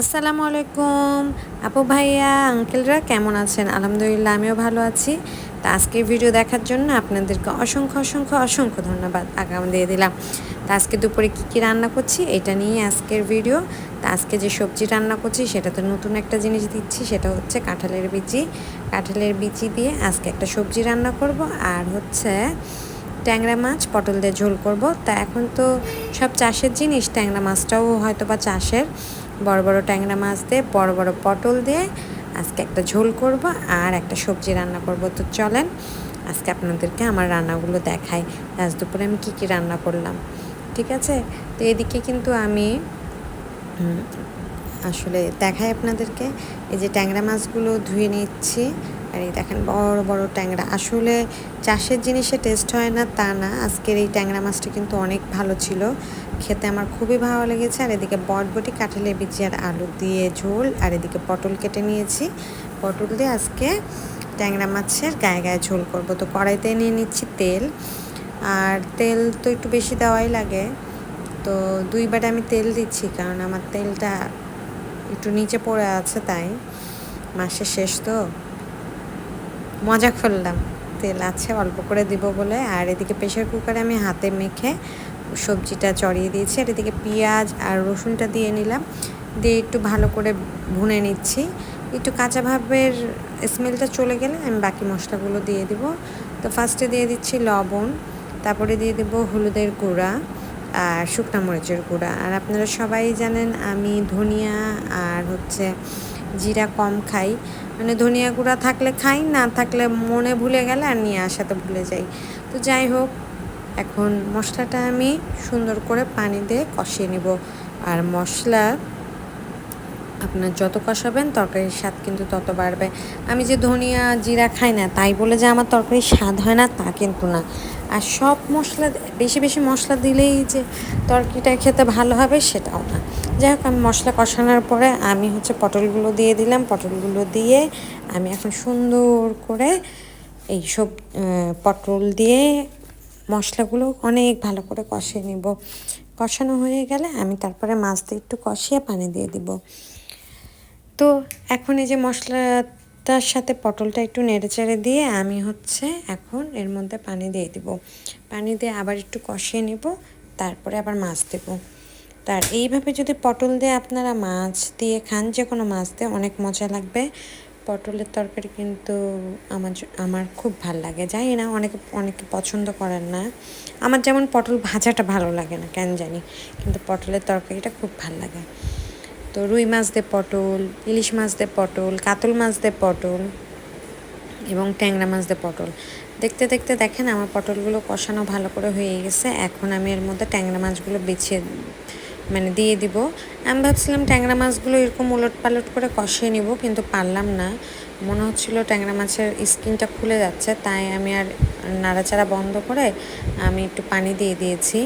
আসসালামু আলাইকুম। আপু ভাইয়া, আঙ্কেলরা কেমন আছেন? আলহামদুলিল্লাহ, আমিও ভালো আছি। তা আজকের ভিডিও দেখার জন্য আপনাদেরকে অসংখ্য অসংখ্য অসংখ্য ধন্যবাদ আগাম দিয়ে দিলাম। তা আজকে দুপুরে কী কী রান্না করছি এটা নিয়ে আজকের ভিডিও। তা আজকে যে সবজি রান্না করছি সেটা তো নতুন একটা জিনিস দিচ্ছি, সেটা হচ্ছে কাঁঠালের বিচি। কাঁঠালের বিচি দিয়ে আজকে একটা সবজি রান্না করব আর হচ্ছে ট্যাংরা মাছ, পটল দিয়ে ঝোল করব। তা এখন তো সব চাষের জিনিস, ট্যাংরা মাছটাও হয়তো বা চাষের। বড় বড় ট্যাংরা মাছ দিয়ে, বড় বড় পটল দিয়ে আজকে একটা ঝোল করব আর একটা সবজি রান্না করব। তো চলেন আজকে আপনাদেরকে আমার রান্নাগুলো দেখাই। আজ দুপুরে আমি কী কী রান্না করলাম, ঠিক আছে? তো এদিকে কিন্তু আমি আসলে দেখাই আপনাদেরকে। এই যে ট্যাংরা মাছগুলো ধুয়ে নিচ্ছি। আর এই দেখেন বড় বড় ট্যাংরা। আসলে চাষের জিনিসে টেস্ট হয় না, তা না। আজকের এই ট্যাংরা মাছটা কিন্তু অনেক ভালো ছিল। খেতে আমার খুবই ভালো লেগেছে। আর এদিকে বটবটি কাঁঠালের বিচি আর আলু দিয়ে ঝোল। আর এদিকে পটল কেটে নিয়েছি। পটল দিয়ে আজকে ট্যাংরা মাছের গায়ে গায়ে ঝোল করব। তো কড়াইতে নিয়ে নিচ্ছি তেল। আর তেল তো একটু বেশি দেওয়াই লাগে। তো দুইবার আমি তেল দিচ্ছি, কারণ আমার তেলটা একটু নিচে পড়ে আছে তাই। মাসের শেষ তো। মজা করলাম। তেল আছে, অল্প করে দিব বলে। আর এদিকে প্রেশার কুকারে আমি হাতে মেখে সবজিটা চড়িয়ে দিয়েছি আর এদিকে পেঁয়াজ আর রসুনটা দিয়ে নিলাম। দিয়ে একটু ভালো করে ভুনে নিচ্ছি। একটু কাঁচা ভাবের স্মেলটা চলে গেলে আমি বাকি মশলাগুলো দিয়ে দিব। তো ফার্স্টে দিয়ে দিচ্ছি লবণ, তারপরে দিয়ে দেব হলুদের গুঁড়া আর শুকনা মরিচের গুঁড়া। আর আপনারা সবাই জানেন আমি ধনিয়া আর হচ্ছে জিরা কম খাই। মানে ধনিয়া গুঁড়া থাকলে খাই, না থাকলে মনে ভুলে গেলে আর নিয়ে আসাতে ভুলে যাই। তো যাই হোক এখন মশলাটা আমি সুন্দর করে পানি দিয়ে কষিয়ে নেব। আর মশলা আপনার যত কষাবেন তরকারির স্বাদ কিন্তু তত বাড়বে। আমি যে ধনিয়া জিরা খাই না, তাই বলে যে আমার তরকারির স্বাদ হয় না, তা কিন্তু না। আর সব মশলা, বেশি বেশি মশলা দিলেই যে তরকারিটা খেতে ভালো হবে সেটাও না। যাই হোক, আমি মশলা কষানোর পরে আমি হচ্ছে পটলগুলো দিয়ে দিলাম। পটলগুলো দিয়ে আমি এখন সুন্দর করে এই সব পটল দিয়ে মশলাগুলো অনেক ভালো করে কষিয়ে নিব। কষানো হয়ে গেলে আমি তারপরে মাছ দিয়ে একটু কষিয়ে পানি দিয়ে দিব। তো এখন এই যে মশলাটার সাথে পটলটা একটু নেড়ে চেড়ে দিয়ে আমি হচ্ছে এখন এর মধ্যে পানি দিয়ে দিব। পানি দিয়ে আবার একটু কষিয়ে নেব, তারপরে আবার মাছ দেব। তার এইভাবে যদি পটল দিয়ে আপনারা মাছ দিয়ে খান যে কোনো মাছ দিয়ে অনেক মজা লাগবে। পটলের তরকারি কিন্তু আমার আমার খুব ভালো লাগে। জানি না, অনেকে অনেকে পছন্দ করেন না। আমার যেমন পটল ভাজাটা ভালো লাগে না, কেন জানি? কিন্তু পটলের তরকারিটা খুব ভালো লাগে। তো রুই মাছ দিয়ে পটল, ইলিশ মাছ দিয়ে পটল, কাতল মাছ দিয়ে পটল এবং ট্যাংরা মাছ দিয়ে পটল। দেখতে দেখতে দেখেন আমার পটলগুলো কষানো ভালো করে হয়ে গেছে। এখন আমি এর মধ্যে ট্যাংরা মাছগুলো বেছে মানে দিয়ে দিব। আমি ভাবছিলাম ট্যাংরা মাছগুলো এরকম উলট পালট করে কষিয়ে নিব, কিন্তু পারলাম না। মনে হচ্ছিল ট্যাংরা মাছের স্কিনটা খুলে যাচ্ছে, তাই আমি আর নাড়াচাড়া বন্ধ করে আমি একটু পানি দিয়ে দিয়েছি।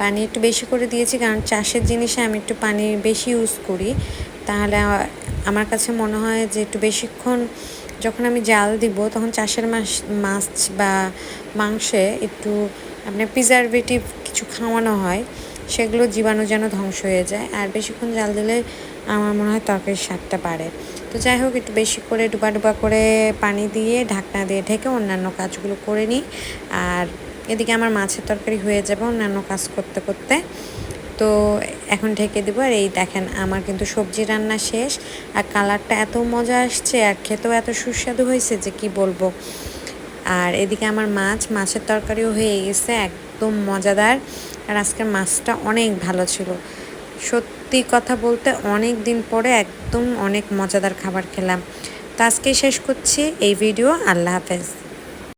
পানি একটু বেশি করে দিয়েছি, কারণ চাষের জিনিসে আমি একটু পানি বেশি ইউজ করি। তাহলে আমার কাছে মনে হয় যে একটু বেশিক্ষণ যখন আমি জাল দিব, তখন চাষের মাছ মাছ বা মাংসে একটু আপনার প্রিজারভেটিভ কিছু খাওয়ানো হয়। সেগুলো জীবাণু যেন ধ্বংস হয়ে যায়। আর বেশিক্ষণ জাল দিলে আমার মনে হয় তরকারির স্বাদটা বাড়ে। তো যাই হোক, একটু বেশি করে ডুবা ডুবা করে পানি দিয়ে ঢাকনা দিয়ে ঢেকে অন্যান্য কাজগুলো করে নিই। আর এদিকে আমার মাছের তরকারি হয়ে যাবে অন্যান্য কাজ করতে করতে। তো এখন ঢেকে দেবো। আর এই দেখেন, আমার কিন্তু সবজি রান্না শেষ। আর কালারটা এত মজা আসছে, আর খেতেও এত সুস্বাদু হয়েছে যে কি বলব। আর এদিকে আমার মাছ, মাছের তরকারিও হয়ে গেছে, একদম মজাদার। আর আজকের মাছটা অনেক ভালো ছিল। সত্যি কথা বলতে অনেক দিন পরে একদম অনেক মজাদার খাবার খেলাম। তো আজকেই শেষ করছি এই ভিডিও। আল্লাহ হাফেজ।